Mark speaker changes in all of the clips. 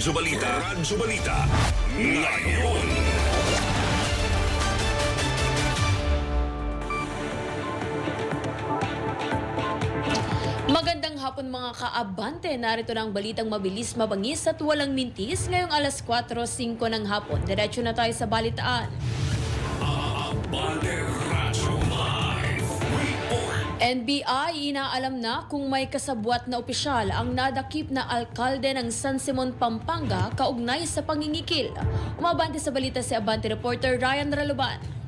Speaker 1: Radyo Balita. Radyo Balita. Ngayon.
Speaker 2: Magandang hapon mga kaabante. Narito na ang balitang mabilis, mabangis at walang mintis ngayong alas 4.05 ng hapon. Diretso na tayo sa balitaan.
Speaker 1: Abante.
Speaker 2: NBI inaalam na kung may kasabwat na opisyal ang nadakip na alkalde ng San Simon, Pampanga kaugnay sa pangingikil. Umabante sa balita si Abante reporter Ryan Raluban.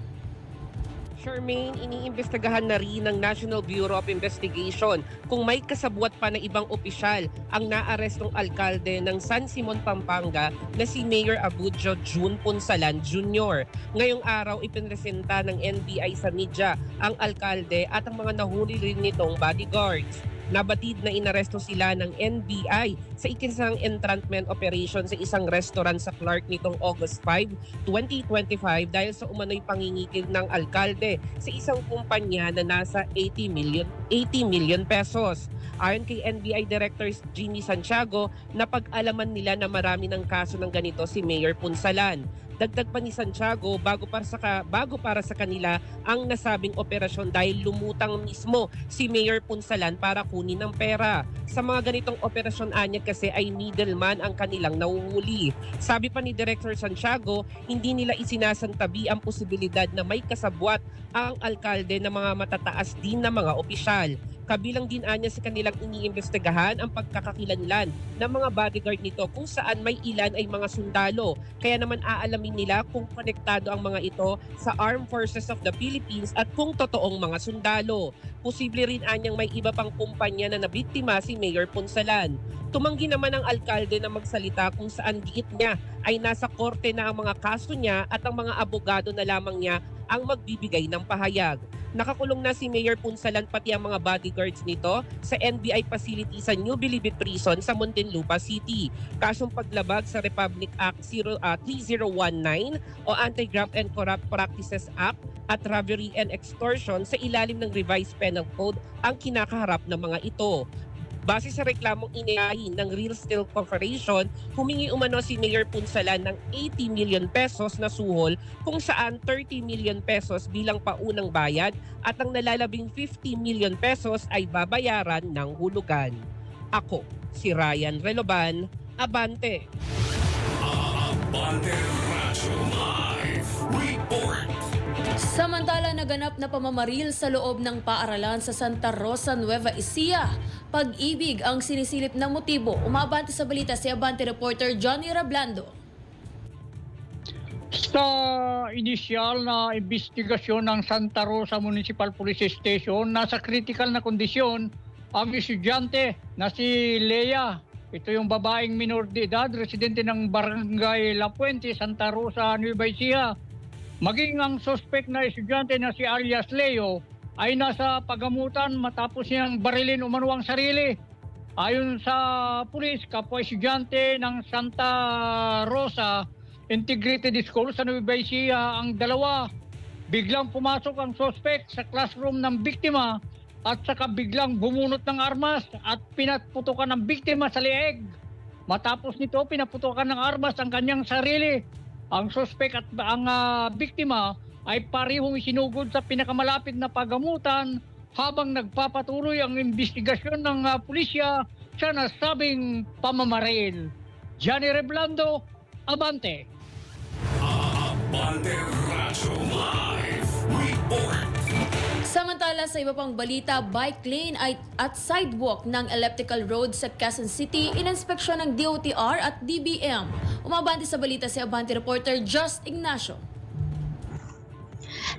Speaker 3: Charmaine, iniimbestigahan na rin ng National Bureau of Investigation kung may kasabwat pa na ibang opisyal ang naarestong alkalde ng San Simon, Pampanga na si Mayor Abujo June Punsalan Jr. Ngayong araw, ipinresenta ng NBI sa media ang alkalde at ang mga nahuli rin nitong bodyguards. Nabatid na inaresto sila ng NBI sa ikisang entrapment operation sa isang restaurant sa Clark nitong August 5, 2025 dahil sa umano'y pangingikil ng alkalde sa isang kumpanya na nasa 80 million 80 million pesos. Ayon kay NBI Director Jimmy Santiago, napag-alaman nila na marami ng kaso ng ganito si Mayor Punsalan. Dagdag pa ni Santiago, bago para sa bago para sa kanila ang nasabing operasyon dahil lumutang mismo si Mayor Punsalan para kunin ng pera. Sa mga ganitong operasyon anya kasi ay middleman ang kanilang nauhuli. Sabi pa ni Director Santiago, hindi nila isinasantabi ang posibilidad na may kasabwat ang alkalde ng mga matataas din na mga opisyal. Kabilang din anya sa kanilang iniimbestigahan ang pagkakakilanlan ng mga bodyguard nito kung saan may ilan ay mga sundalo. Kaya naman aalamin nila kung konektado ang mga ito sa Armed Forces of the Philippines at kung totoong mga sundalo. Posible rin anyang may iba pang kumpanya na nabiktima si Mayor Punsalan. Tumanggi naman ang alkalde na magsalita kung saan giit niya ay nasa korte na ang mga kaso niya at ang mga abogado na lamang niya ang magbibigay ng pahayag. Nakakulong na si Mayor Punsalan pati ang mga bodyguards nito sa NBI facility sa New Bilibid Prison sa Muntinlupa City. Kasong paglabag sa Republic Act 0, ah, 3019 o Anti-Graft and Corrupt Practices Act at robbery and extortion sa ilalim ng revised penal code ang kinakaharap ng mga ito. Base sa reklamong inihahin ng Real Steel Corporation, humingi umano si Mayor Punsalan ng 80 million pesos na suhol kung saan 30 million pesos bilang paunang bayad at ang nalalabing 50 million pesos ay babayaran ng hulugan. Ako, si Ryan Reloban, Abante.
Speaker 1: Abante Radyo Live. Report.
Speaker 2: Samantala naganap na pamamaril sa loob ng paaralan sa Santa Rosa, Nueva Ecija. Pag-ibig ang sinisilip na motibo. Umabante sa balita si Abante reporter Johnny Rablando.
Speaker 4: Sa inisyal na investigasyon ng Santa Rosa Municipal Police Station, nasa critical na kondisyon ang estudyante na si Leia. Ito yung babaeng minor de edad, residente ng Barangay La Puente, Santa Rosa, Nueva Ecija. Maging ang suspect na estudyante na si alias Leo ay nasa pagamutan matapos niyang barilin umano ang sarili. Ayon sa pulis, kapwa estudyante ng Santa Rosa Integrated School sa Nueva Ecija ang dalawa. Biglang pumasok ang suspect sa classroom ng biktima at saka biglang bumunot ng armas at pinatputukan ng biktima sa leeg. Matapos nito, pinaputukan ng armas ang kanyang sarili. Ang suspect at ang ah, biktima ay parehong sinugod sa pinakamalapit na pagamutan habang nagpapatuloy ang investigasyon ng ah, pulisya sa nasabing pamamaril. Johnny Reblando, Abante.
Speaker 1: Abante Radyo Live. Report.
Speaker 2: Samantala sa iba pang balita, bike lane ay at sidewalk ng elliptical road sa Quezon City inspeksyon ng DOTR at DBM. Umabante sa balita si Abante reporter Just Ignacio.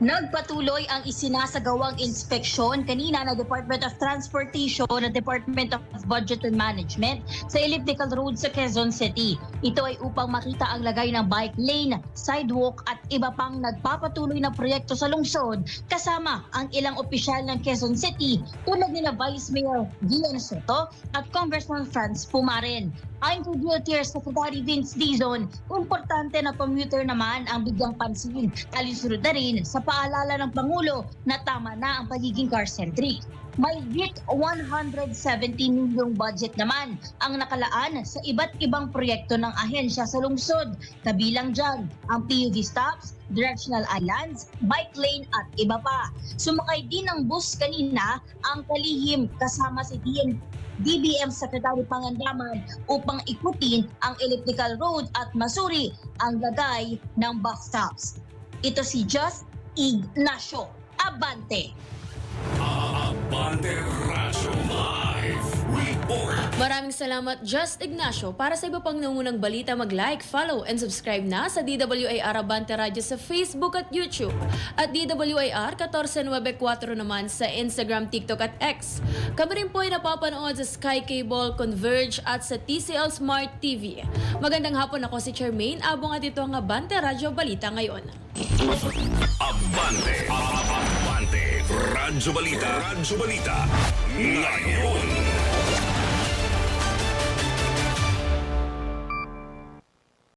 Speaker 5: Nagpatuloy ang isinasagawang inspeksyon kanina ng Department of Transportation at Department of Budget and Management sa elliptical road sa Quezon City. Ito ay upang makita ang lagay ng bike lane, sidewalk at iba pang nagpapatuloy na proyekto sa lungsod kasama ang ilang opisyal ng Quezon City tulad nila Vice Mayor Gian Soto at Congressman Franz Pumaren. Ayon kay DOTR Secretary Vince Dizon, importante na commuter naman ang bigyang pansin. Alinsunod na rin sa paalala ng Pangulo na tama na ang pagiging car-centric. May hit 170 milyong budget naman ang nakalaan sa iba't ibang proyekto ng ahensya sa lungsod. Kabilang dyan ang PUV stops, directional islands, bike lane at iba pa. Sumakay din ng bus kanina ang kalihim kasama si DN DBM Secretary Pangandaman upang ikutin ang elliptical road at masuri ang lagay ng bus stops. Ito si Just Ignacio Abante.
Speaker 1: Abante Radyo.
Speaker 2: Maraming salamat Just Ignacio. Para sa iba pang nangunang balita, mag-like, follow, and subscribe na sa DWIR Abante Radio sa Facebook at YouTube. At DWIR 1494 naman sa Instagram, TikTok at X. Kami rin po ay napapanood sa Sky Cable, Converge at sa TCL Smart TV. Magandang hapon ako si Charmaine Abong at ito ang Abante Radio Balita ngayon.
Speaker 1: Abante. Abante. Radyo Balita. Radyo Balita. Ngayon.